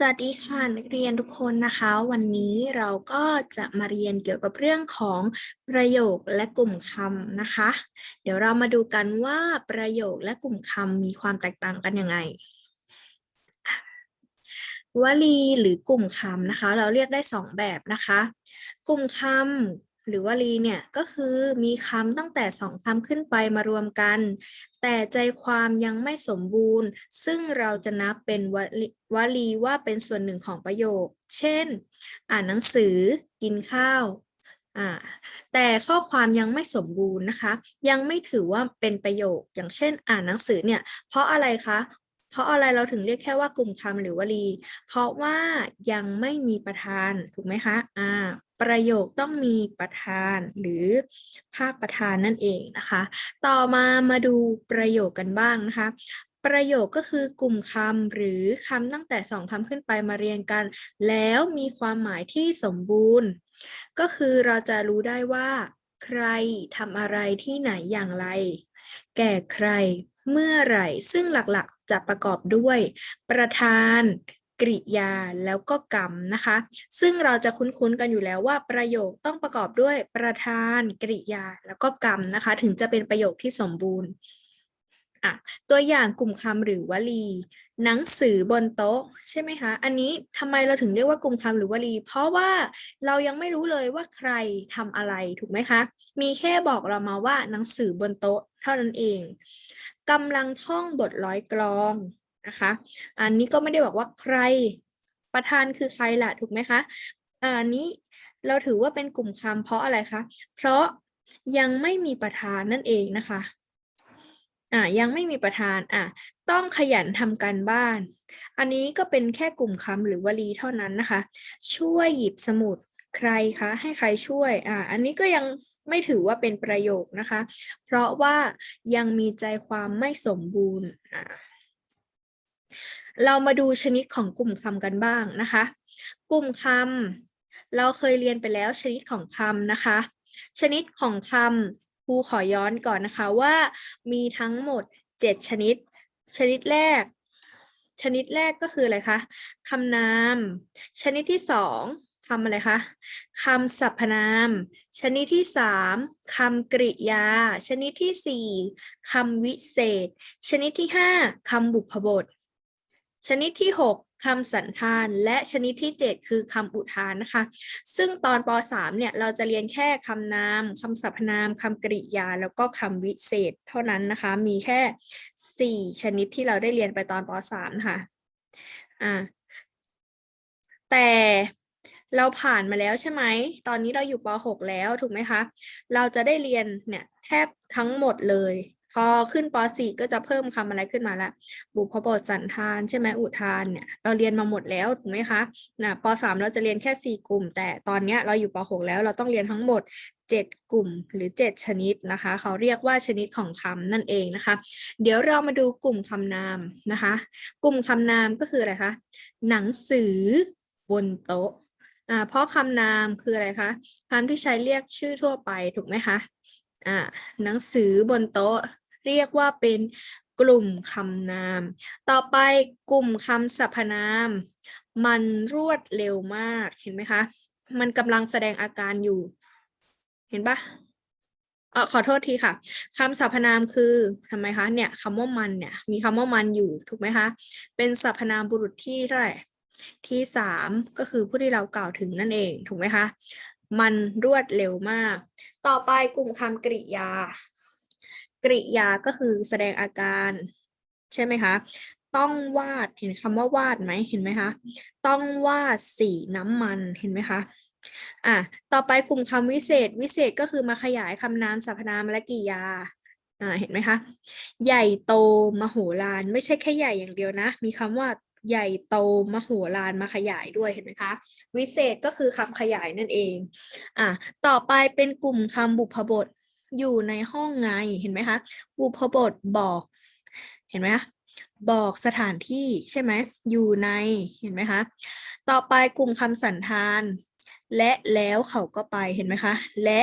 สวัสดีค่ะนักเรียนทุกคนนะคะ วันนี้เราก็จะมาเรียนเกี่ยวกับเรื่องของประโยคและกลุ่มคำนะคะ เดี๋ยวเรามาดูกันว่าประโยคและกลุ่มคำมีความแตกต่างกันยังไงวลีหรือกลุ่มคำนะคะ เราเรียกได้สองแบบนะคะ กลุ่มคำ หรือวลีเนี่ยก็คือมีคำตั้งแต่สองคำขึ้นไปมารวมกัน แต่ใจความยังไม่สมบูรณ์ ซึ่งเราจะนับเป็นวลีวลีว่าเป็นส่วนหนึ่งของประโยค เช่น อ่านหนังสือ กินข้าวแต่ข้อความยังไม่สมบูรณ์นะคะ ยังไม่ถือว่าเป็นประโยค อย่างเช่น อ่านหนังสือเนี่ยเพราะอะไรคะเพราะอะไรเราถึงเรียกแค่ว่ากลุ่มคำหรือวลี เพราะว่ายังไม่มีประธานถูกไหมคะ อ่า ประโยคต้องมีประธานหรือภาคประธานนั่นเองนะคะ ต่อมามาดูประโยคกันบ้างนะคะ ประโยคก็คือกลุ่มคำหรือคำตั้งแต่สองคำขึ้นไปมาเรียงกัน แล้วมีความหมายที่สมบูรณ์ ก็คือเราจะรู้ได้ว่า ใครทำอะไรที่ไหนอย่างไร แก่ใครเมื่อไหร่ ซึ่งหลักๆจะประกอบด้วย ประธาน กริยาแล้วก็กรรมนะคะ ซึ่งเราจะคุ้นๆกันอยู่แล้วว่าประโยคต้องประกอบด้วยประธานกริยาแล้วก็กรรมนะคะ ถึงจะเป็นประโยคที่สมบูรณ์อะตัวอย่างกลุ่มคำหรือวลี หนังสือบนโต๊ะใช่ไหมคะ อันนี้ทำไมเราถึงเรียกว่ากลุ่มคำหรือวลี เพราะว่าเรายังไม่รู้เลยว่าใครทำอะไรถูกไหมคะ มีแค่บอกเรามาว่าหนังสือบนโต๊ะเท่านั้นเองกำลังท่องบทร้อยกลอง นะคะ อันนี้ก็ไม่ได้บอกว่าใครประธานคือใครล่ะถูกไหมคะอันนี้เราถือว่าเป็นกลุ่มคำเพราะอะไรคะ เพราะยังไม่มีประธานนั่นเองนะคะอ่ายังไม่มีประธานอะต้องขยันทำการบ้าน อันนี้ก็เป็นแค่กลุ่มคำหรือวลีเท่านั้นนะคะ ช่วยหยิบสมุดใครคะให้ใครช่วยอ่าอันนี้ก็ยังไม่ถือว่าเป็นประโยคนะคะ เพราะว่ายังมีใจความไม่สมบูรณ์อ่า เรามาดูชนิดของกลุ่มคำกันบ้างนะคะ กลุ่มคำเราเคยเรียนไปแล้วชนิดของคำนะคะ ชนิดของคำครูขอย้อนก่อนนะคะว่ามีทั้งหมด 7 ชนิด ชนิดแรก ชนิดแรกก็คืออะไรคะคำนาม ชนิดที่สองคำอะไรคะคำสรรพนาม ชนิดที่สามคำกริยา ชนิดที่สี่คำวิเศษ ชนิดที่ห้าคำบุพบท ชนิดที่หกคำสันธาน และชนิดที่เจ็ดคือคำอุทานนะคะ ซึ่งตอนปสามเนี่ยเราจะเรียนแค่คำนามคำสรรพนามคำกริยา แล้วก็คำวิเศษเท่านั้นนะคะ มีแค่สี่ชนิดที่เราได้เรียนไปตอนปสามค่ะอ่าแต่เราผ่านมาแล้วใช่ไหม ตอนนี้เราอยู่ป .6 แล้วถูกไหมคะ เราจะได้เรียนเนี่ยแทบทั้งหมดเลย อขึ้นป .4 ก็จะเพิ่มคำอะไรขึ้นมาละบุพบทสันธานใช่ไหมอุทานเนี่ยเราเรียนมาหมดแล้วถูกไหมคะนะป .3 เราจะเรียนแค่ 4 กลุ่ม แต่ตอนนี้เราอยู่ป .6 แล้วเราต้องเรียนทั้งหมด 7 กลุ่มหรือ 7 ชนิดนะคะ เขาเรียกว่าชนิดของคำนั่นเองนะคะ เดี๋ยวเรามาดูกลุ่มคำนามนะคะ กลุ่มคำนามก็คืออะไรคะหนังสือบนโต๊ะอ่าเพราะคำนามคืออะไรคะคำที่ใช้เรียกชื่อทั่วไปถูกไหมคะอ่าหนังสือบนโต๊ะ เรียกว่าเป็นกลุ่มคำนาม ต่อไปกลุ่มคำสรรพนาม มันรวดเร็วมากเห็นไหมคะ มันกำลังแสดงอาการอยู่ เห็นปะเออขอโทษทีค่ะคำสรรพนามคือทำไมคะเนี่ยคำว่ามันเนี่ยมีคำว่ามันอยู่ถูกไหมคะ เป็นสรรพนามบุรุษที่เท่าไหร่ที่สามก็คือผู้ที่เรากล่าวถึงนั่นเองถูกไหมคะ มันรวดเร็วมาก ต่อไปกลุ่มคำกริยา กริยาก็คือแสดงอาการ ใช่ไหมคะ ต้องวาดเห็นคำว่าวาดไหมเห็นไหมคะต้องวาดสีน้ำมันเห็นไหมคะอะต่อไปกลุ่มคำวิเศษวิเศษก็คือมาขยายคำนามสรรพนามและกริยาอ่าเห็นไหมคะ ใหญ่โตมโหฬารไม่ใช่แค่ใหญ่อย่างเดียวนะ มีคำว่าใหญ่โตมโหฬารมาขยายด้วยเห็นไหมคะ วิเศษก็คือคำขยายนั่นเองอะต่อไปเป็นกลุ่มคำบุพบท อยู่ในห้องไงเห็นไหมคะบุพบทบอกเห็นไหมคะบอกสถานที่ใช่ไหมอยู่ในเห็นไหมคะต่อไปกลุ่มคำสันธาน และแล้วเขาก็ไปเห็นไหมคะและ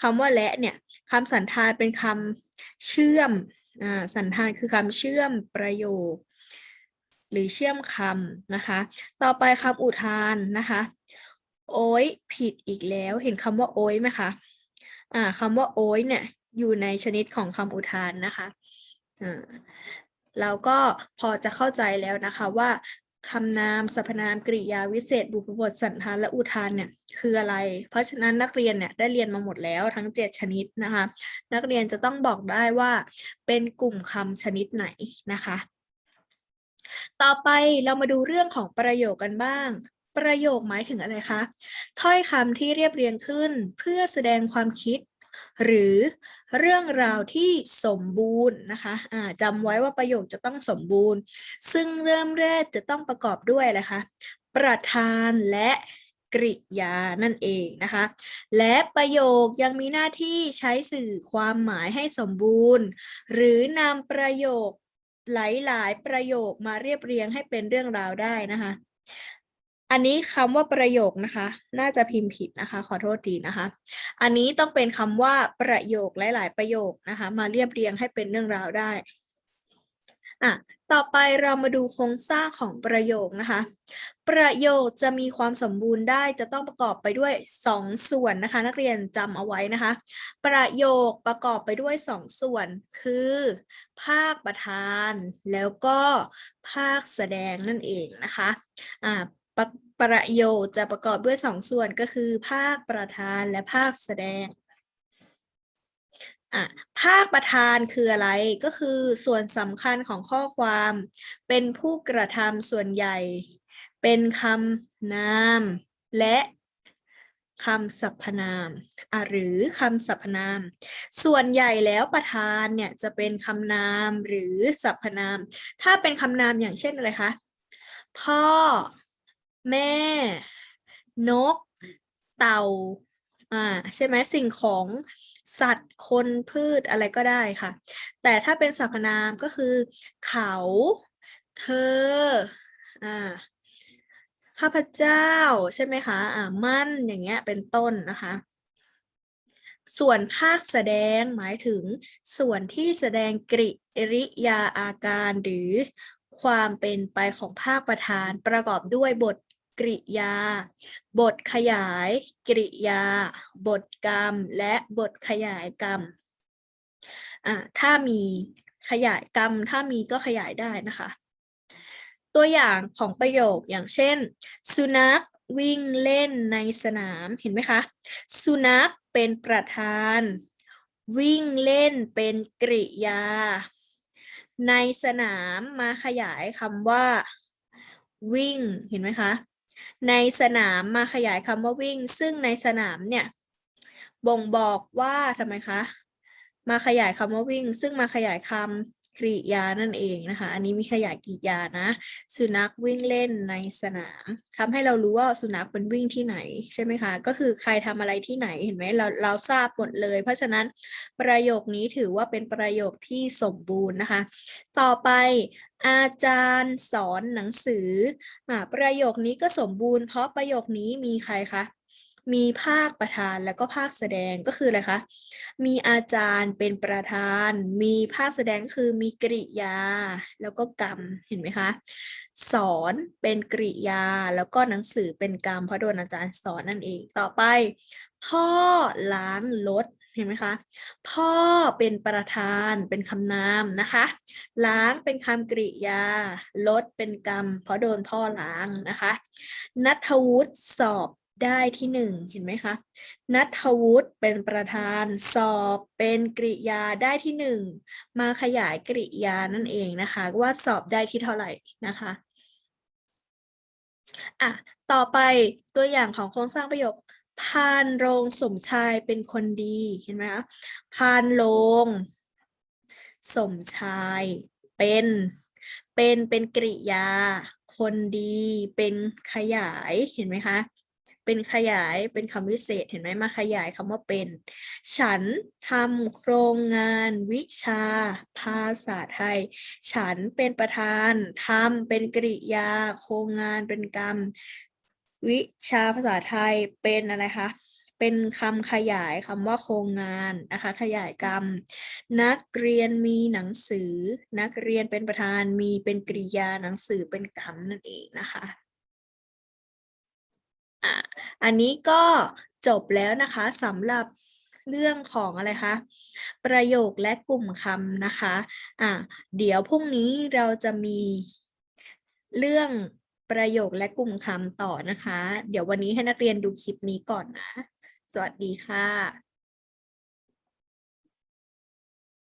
คำว่าและเนี่ยคำสันธานเป็นคำเชื่อมอ่าสันธานคือคำเชื่อมประโยค หรือเชื่อมคำนะคะ ต่อไปคำอุทานนะคะ โอ้ยผิดอีกแล้วเห็นคำว่าโอ้ยไหมคะ อ่าคำว่าโอ้ยเนี่ยอยู่ในชนิดของคำอุทานนะคะอ่าเราก็พอจะเข้าใจแล้วนะคะว่าคำนามสรรพนามกริยาวิเศษ บุพบทสันธานและอุทานเนี่ยคืออะไร เพราะฉะนั้นนักเรียนเนี่ยได้เรียนมาหมดแล้วทั้ง 7 ชนิดนะคะ นักเรียนจะต้องบอกได้ว่าเป็นกลุ่มคำชนิดไหนนะคะ ต่อไปเรามาดูเรื่องของประโยคกันบ้าง ประโยคหมายถึงอะไรคะ ถ้อยคำที่เรียบเรียงขึ้นเพื่อแสดงความคิด หรือเรื่องราวที่สมบูรณ์นะคะอ่าจำไว้ว่าประโยคจะต้องสมบูรณ์ ซึ่งเริ่มแรกจะต้องประกอบด้วยอะไรคะ ประธานและกริยานั่นเองนะคะ และประโยคยังมีหน้าที่ใช้สื่อความหมายให้สมบูรณ์ หรือนำประโยคหลาย ๆ ประโยคมาเรียบเรียงให้เป็นเรื่องราวได้นะคะ อันนี้คำว่าประโยคนะคะ น่าจะพิมพ์ผิดนะคะ ขอโทษทีนะคะ อันนี้ต้องเป็นคำว่าประโยคหลาย ๆ ประโยคนะคะ มาเรียบเรียงให้เป็นเรื่องราวได้อะต่อไปเรามาดูโครงสร้างของประโยคนะคะ ประโยคจะมีความสมบูรณ์ได้จะต้องประกอบไปด้วยสองส่วนนะคะ นักเรียนจำเอาไว้นะคะ ประโยคประกอบไปด้วยสองส่วนคือ ภาคประธาน แล้วก็ภาคแสดงนั่นเองนะคะอ่า ปรประโยคจะประกอบด้วยสองส่วนก็คือ ภาคประธานและภาคแสดงอะภาคประธานคืออะไรก็คือส่วนสำคัญของข้อความ เป็นผู้กระทำส่วนใหญ่ เป็นคำนาม และคำสรรพนามหรือคำสรรพนาม ส่วนใหญ่แล้วประธานเนี่ยจะเป็นคำนามหรือสรรพนาม ถ้าเป็นคำนามอย่างเช่นอะไรคะ พ่อ แม่ นก เต่า อ่า ใช่ไหมสิ่งของสัตว์คนพืชอะไรก็ได้ค่ะ แต่ถ้าเป็นสรรพนามก็คือ เขา เธอ อ่าข้าพเจ้าใช่ไหมคะ อ่า มั่นอย่างเงี้ยเป็นต้นนะคะ ส่วนภาคแสดงหมายถึงส่วนที่แสดงกริยาอาการหรือ ความเป็นไปของภาคประธานประกอบด้วยบทกริยา บทขยาย กริยา บทกรรม และบทขยายกรรมถ้ามีขยายกรรม ถ้ามีก็ขยายได้นะคะ ตัวอย่างของประโยคอย่างเช่น สุนัขวิ่งเล่นในสนามเห็นไหมคะ สุนัขเป็นประธาน วิ่งเล่นเป็นกริยา ในสนามมาขยายคำว่า วิ่ง เห็นไหมคะ ในสนามมาขยายคำว่าวิ่ง ซึ่งในสนามเนี่ย บ่งบอกว่าทำไมคะ มาขยายคำว่าวิ่ง ซึ่งมาขยายคำ กริยานั่นเองนะคะ อันนี้มีขยายกริยานะ สุนัขวิ่งเล่นในสนามทำให้เรารู้ว่าสุนัขเป็นวิ่งที่ไหนใช่ไหมคะ ก็คือใครทำอะไรที่ไหนเห็นไหมเราเราทราบหมดเลย เพราะฉะนั้นประโยคนี้ถือว่าเป็นประโยคที่สมบูรณ์นะคะ ต่อไปอาจารย์สอนหนังสืออประโยคนี้ก็สมบูรณ์ เพราะประโยคนี้มีใครคะ มีภาคประธานแล้วก็ภาคแสดงก็คืออะไรคะมีอาจารย์เป็นประธาน มีภาคแสดงคือมีกริยา แล้วก็กรรมเห็นไหมคะ สอนเป็นกริยา แล้วก็หนังสือเป็นกรรมเพราะโดนอาจารย์สอนนั่นเอง ต่อไป พ่อล้างรถเห็นไหมคะ พ่อเป็นประธานเป็นคำนามนะคะ ล้างเป็นคำกริยา ลดเป็นกรรม เพราะโดนพ่อล้างนะคะ นัทวุฒิสอบ ได้ที่หนึ่งเห็นไหมคะนัทวุฒิเป็นประธานสอบเป็นกริยาได้ที่หนึ่งมาขยายกริยานั่นเองนะคะ ว่าสอบได้ที่เท่าไหร่นะคะอะต่อไปตัวอย่างของโครงสร้างประโยคพานโรงสมชายเป็นคนดีเห็นไหมคะพานโรงสมชายเป็นเป็นเป็นกริยา คนดี เป็นขยายเห็นไหมคะ เป็นขยายเป็นคำวิเศษ เห็นไหมมาขยายคำว่าเป็น ฉันทำโครงงานวิชา ภาษาไทย ฉันเป็นประธานทำเป็นกริยา โครงงานเป็นกรรม วิชาภาษาไทยเป็นอะไรคะเป็นคำขยายคำว่าโครงงานนะคะ ขยายกรรม นักเรียนมีหนังสือ นักเรียนเป็นประธานมีเป็นกริยาหนังสือเป็นกรรมนั่นเองนะคะ อะอันนี้ก็จบแล้วนะคะสำหรับเรื่องของอะไรคะ ประโยคและกลุ่มคำนะคะอะเดี๋ยวพรุ่งนี้เราจะมีเรื่องประโยคและกลุ่มคำต่อนะคะ เดี๋ยววันนี้ให้นักเรียนดูคลิปนี้ก่อนนะ สวัสดีค่ะ